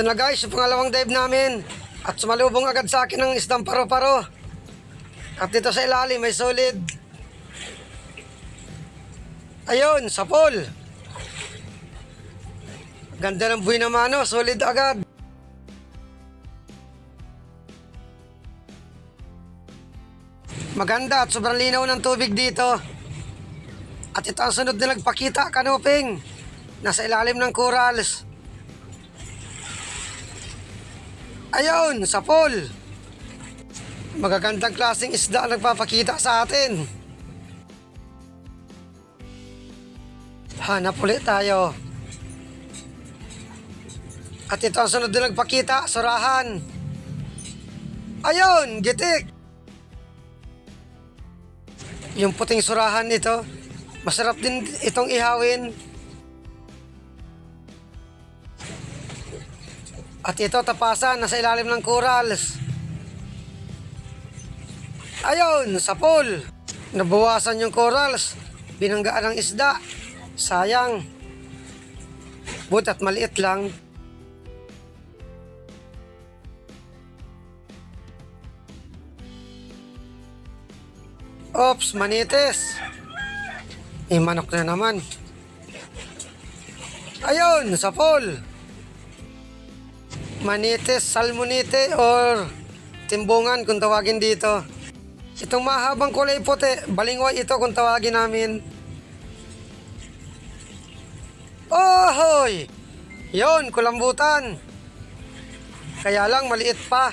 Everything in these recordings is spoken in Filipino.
Ito na guys, yung pangalawang dive namin. At sumalubong agad sa akin ng isdang paro-paro. At dito sa ilalim may solid. Ayun, sapol. Ganda ng buhay na mano, solid agad. Maganda at sobrang linaw ng tubig dito. At ito ang sunod na nagpakita, kanuping. Nasa ilalim ng corals. Ayun, sapol. Magagandang klaseng isda ang nagpapakita sa atin. Hanap ulit tayo. At ito ang sunod na nagpakita, surahan. Ayun, gitik. Yung puting surahan nito, masarap din itong ihawin. At ito tapasan, nasa ilalim ng corals. Ayun, sapol. Nabawasan yung corals. Binanggaan ng isda. Sayang. Butat maliit lang. Ops, manites. Eh, manok na naman. Ayun, sapol. Manites, salmonite, or timbungan kung tawagin dito. Itong mahabang kulay puti, balingway ito kung tawagin namin. Ohoy! Yon, kulambutan. Kaya lang maliit pa.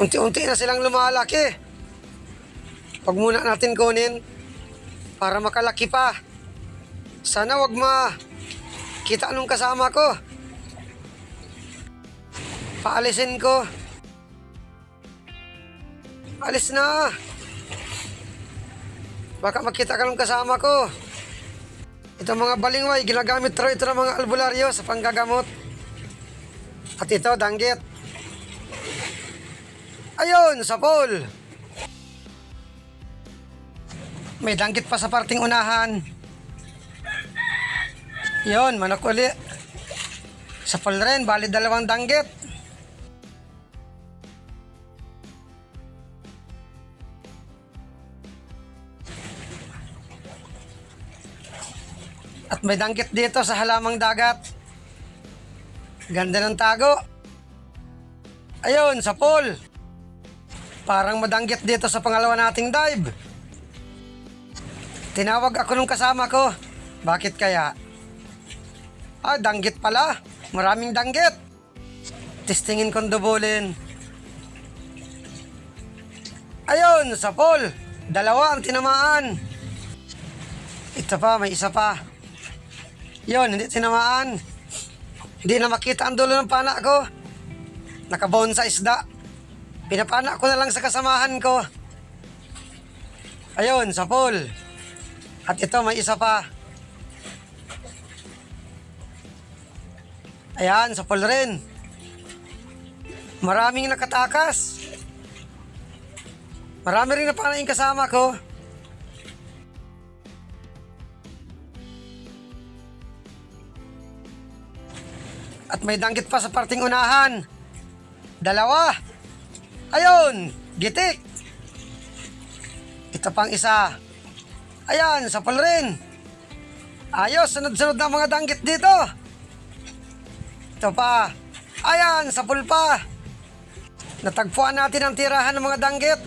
Unti-unti na silang lumalaki. Huwag muna natin kunin para makalaki pa. Sana wag ma kita anong kasama ko. Paalisin ko. Alis na. Baka makita ka ng kasama ko. Ito mga balingway, ginagamit raw ito ng mga albularyo sa panggagamot. At ito, danggit. Ayun, sapol. May danggit pa sa parting unahan. Yon, manok uli. Sapol rin, bali dalawang danggit. At may danggit dito sa halamang dagat. Ganda ng tago. Ayun, sapol. Parang madanggit dito sa pangalawa nating dive. Tinawag ako nung kasama ko. Bakit kaya? Ah, danggit pala. Maraming danggit. Testingin kong dubulin. Ayun, sapol. Dalawa ang tinamaan. Ito pa, may isa pa. Yon, hindi tinamaan. Hindi na makita ang dulo ng pana ko. Nakabaon sa isda. Pinapana ko na lang sa kasamahan ko. Ayun, sapol. At ito, may isa pa. Ayan, sapol rin. Maraming nakatakas. Marami rin na yung kasama ko. At may danggit pa sa parting unahan. Dalawa. Ayun, gitik. Ito pang isa. Ayan, sapal rin. Ayos, sunod-sunod na mga danggit dito. Ito pa. Ayan, sapul pa. Natagpuan natin ang tirahan ng mga danggit.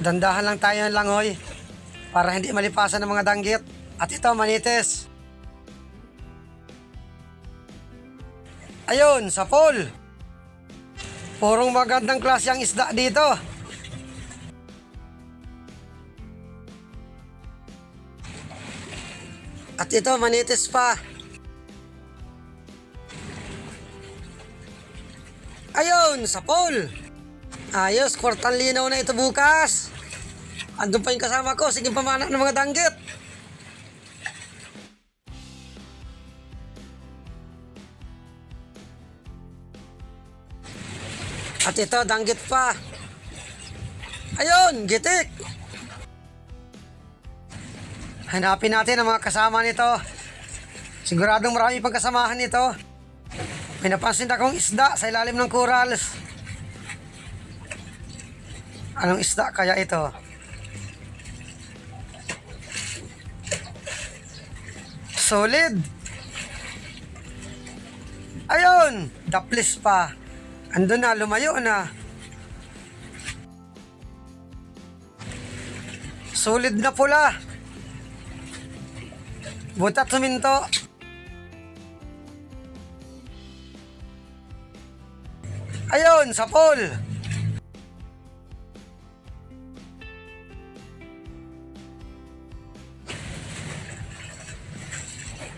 Dandahan lang tayo ng langoy para hindi malipasan ng mga danggit. At ito, manites. Ayun, sapol. Purong magandang klase ang isda dito. At ito, manitis pa. Ayun, sapol. Ayos, kwartang linaw na ito bukas. Andun pa yung kasama ko, sige pamana ng mga danggit. At ito, danggit pa. Ayun, gitik. Hanapin natin ang mga kasama nito. Siguradong marami pang kasamahan nito. May napansin akong isda sa ilalim ng corals. Anong isda kaya ito? Solid. Ayun, daplis pa. Ando na, lumayo na. Solid na pula. Butat suminto. Ayun, sa pool.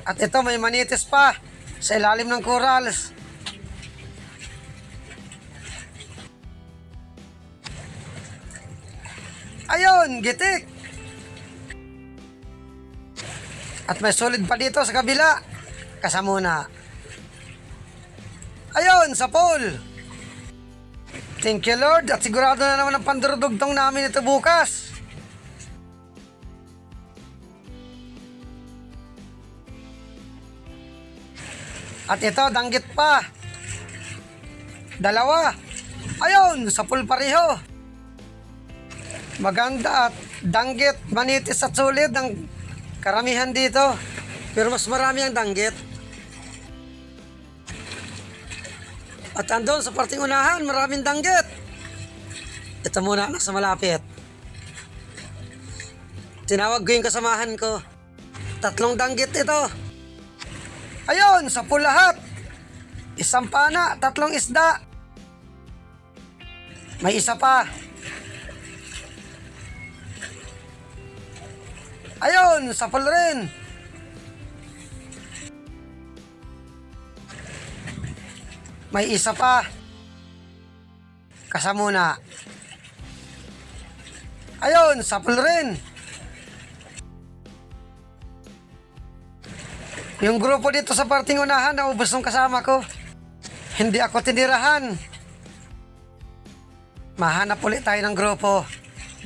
At ito may manitis pa sa ilalim ng corals. Ayun, gitik. At may solid pa dito sa kabila. Kasamuna. Ayun, sa pool. Thank you Lord at sigurado na naman ang pandurudugtong namin ito bukas. At ito, danggit pa. Dalawa. Ayun, sa pool pareho. Maganda at danggit, manitis at sulit ang karamihan dito. Pero mas marami ang danggit. At andun sa parting unahan, maraming danggit. Ito muna, nasa malapit. Tinawag ko yung kasamahan ko. Tatlong danggit ito. Ayun, sa lahat. Isang pana, tatlong isda. May isa pa. Ayun, pool rin. May isa pa. Kasamuna. Ayun, sa pool rin. Yung grupo dito sa parting unahan, naubos ng kasama ko. Hindi ako tinirahan. Mahanap ulit tayo ng grupo.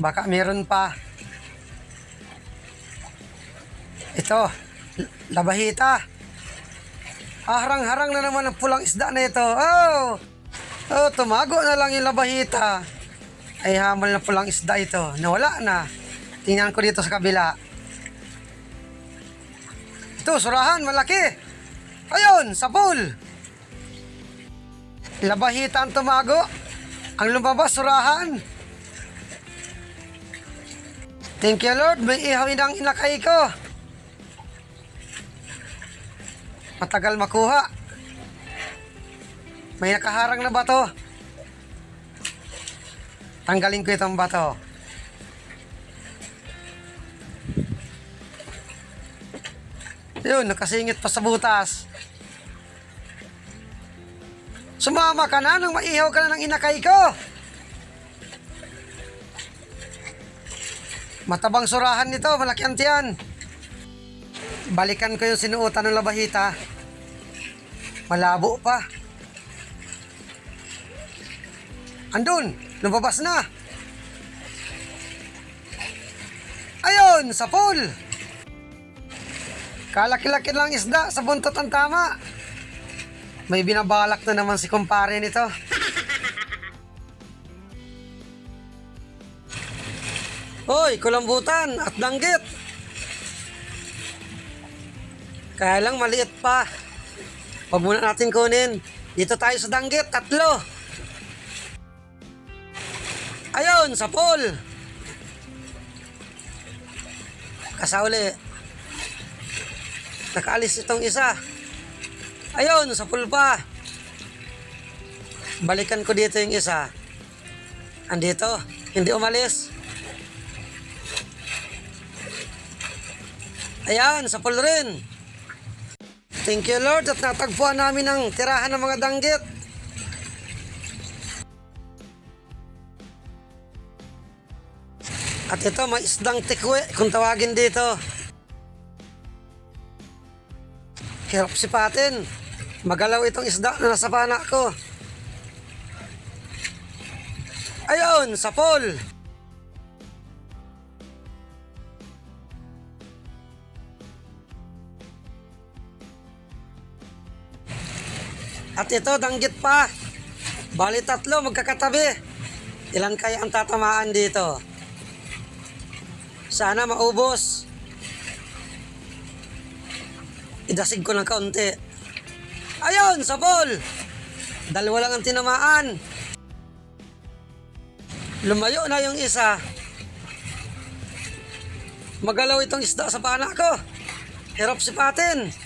Baka meron pa. Ito, labahita. Ah, harang-harang na naman ang pulang isda na ito. Oh! Oh, tumago na lang yung labahita. Ay, hamal na pulang isda ito. Nawala na. Tingnan ko dito sa kabila. Ito, surahan, malaki. Ayun, sa pool. Labahita ang tumago. Ang lumabas, surahan. Thank you, Lord. May ihawin ang inakay ko. Matagal makuha. May nakaharang na bato. Tanggalin ko itong bato. Yun, nakasingit pa sa butas. Sumama ka na nang maihaw ka na ng inakay ko. Matabang surahan nito, malaki ang tiyan. Balikan ko yung sinuotan ng labahita. Malabo pa. Andun, lumabas na. Ayun, sa pool. Kalaki-laki lang isda sa buntot ang tama. May binabalak na naman si kumpare nito. Hoy, kulambutan at danggit. Kaya lang maliit pa. Huwag muna natin kunin. Dito tayo sa danggit, tatlo. Ayun, sa pool. Kasauli. Nakaalis itong isa. Ayun, sa pool pa. Balikan ko dito yung isa. Andito, hindi umalis. Ayan, sa pool rin. Thank you Lord at natagpuan namin ang tirahan ng mga danggit. At ito, may isdang tikwe kung tawagin dito. Hirap sipatin. Magalaw itong isda na nasa pana ko. Ayun, sa pool. At ito, danggit pa. Bali tatlo, magkakatabi. Ilan kaya ang tatamaan dito? Sana maubos. Idasig ko ng kaunti. Ayun, sa ball! Dalawa lang ang tinamaan. Lumayo na yung isa. Magalaw itong isda sa pana ko. Hirap sipatin.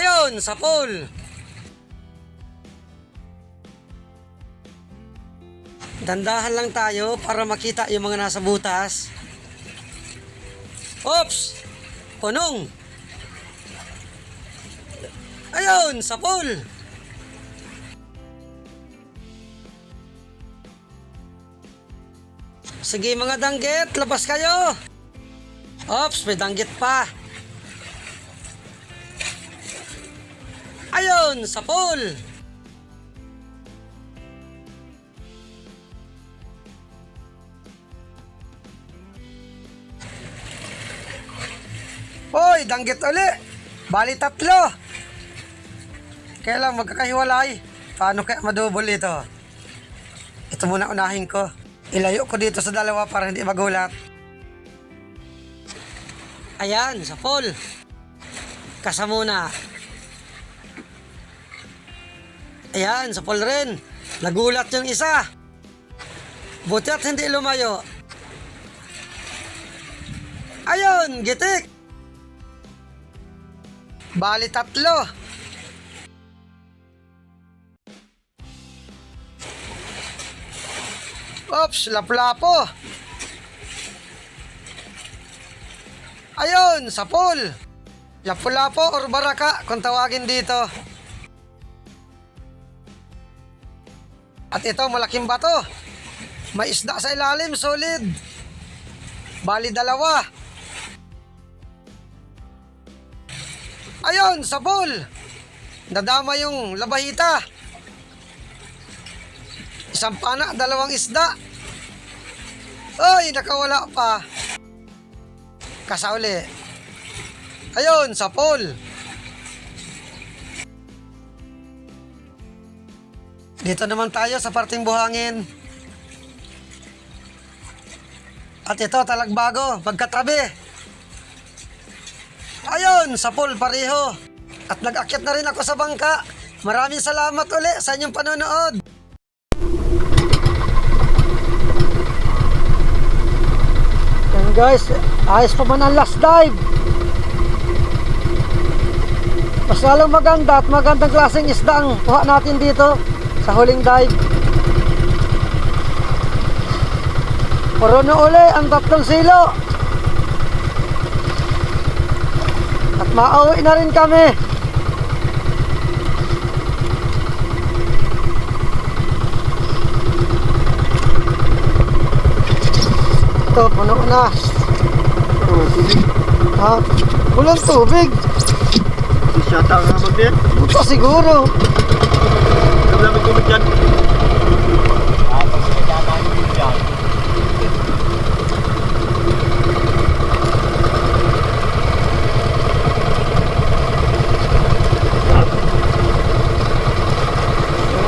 Ayun, sa pool. Dandahan lang tayo para makita yung mga nasa butas. Ops! Punong! Ayun, sa pool. Sige mga danggit, labas kayo. Ops, may danggit pa. Ayun, sa pool. Hoy, danggit uli. Bali tatlo. Kaya lang magkakahiwalay. Paano kaya madubol ito? Ito muna unahin ko. Ilayo ko dito sa dalawa para hindi magulat. Ayan, sa pool. Kasa muna. Ayan, sa pool rin. Nagulat yung isa. Buti at hindi lumayo. Ayun, gitik. Bali tatlo. Oops, laplapo. Ayun, sa pool. Lapu-lapo or baraka kung tawagin dito. At ito, malaking bato. May isda sa ilalim, solid. Bali dalawa. Ayun, sa pool. Nadama yung labahita. Isang pana, dalawang isda. Ay, nakawala pa. Kasauli. Ayun, sa pool. Dito naman tayo sa parting buhangin. At ito, talagbago, magkatabi. Ayun, sa pool pareho. At nag-akyat na rin ako sa bangka. Maraming salamat uli sa inyong panonood. Yan guys, ayos pa man ang last dive. Mas lalong maganda at magandang klaseng isda ang kuha natin dito sa huling dive. Puro na uli ang tatlong silo. At mauwi na rin kami. Ito, puno na. Ha? Walang tubig. Si Shata nga mag din. Buta siguro. Sinagama nyo dyan.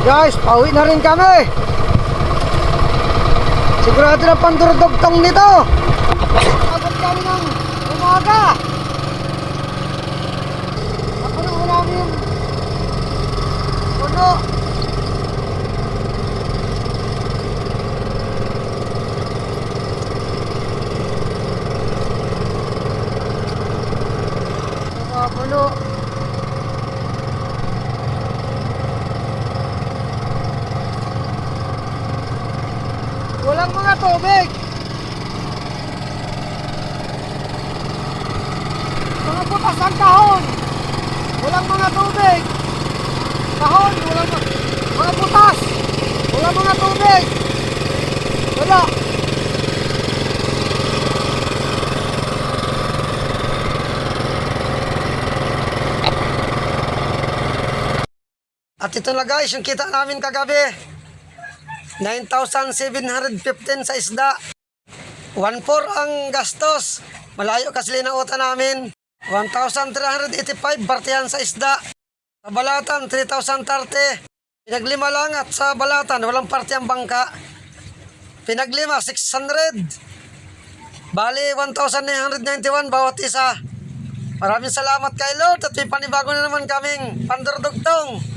Guys, pauwi na rin kami. Sigurado na pandurdugtong nito. Agad kami ng umaga. Mga tubig. Mga butas ang kahon. Walang mga tubig. Kahon, walang mga butas. Walang mga tubig. Wala. At ito na guys, yung kita namin kagabi. 9,715 sa isda. 1,4 ang gastos. Malayo kasi linautan namin. 1,385 partihan sa isda. Sa balatan, 3,030. Pinaglima lang at sa balatan, walang partihang bangka. Pinaglima, 600. Bali, 1,991 bawat isa. Maraming salamat kay Lord at may panibago na naman kaming pandurdugtong.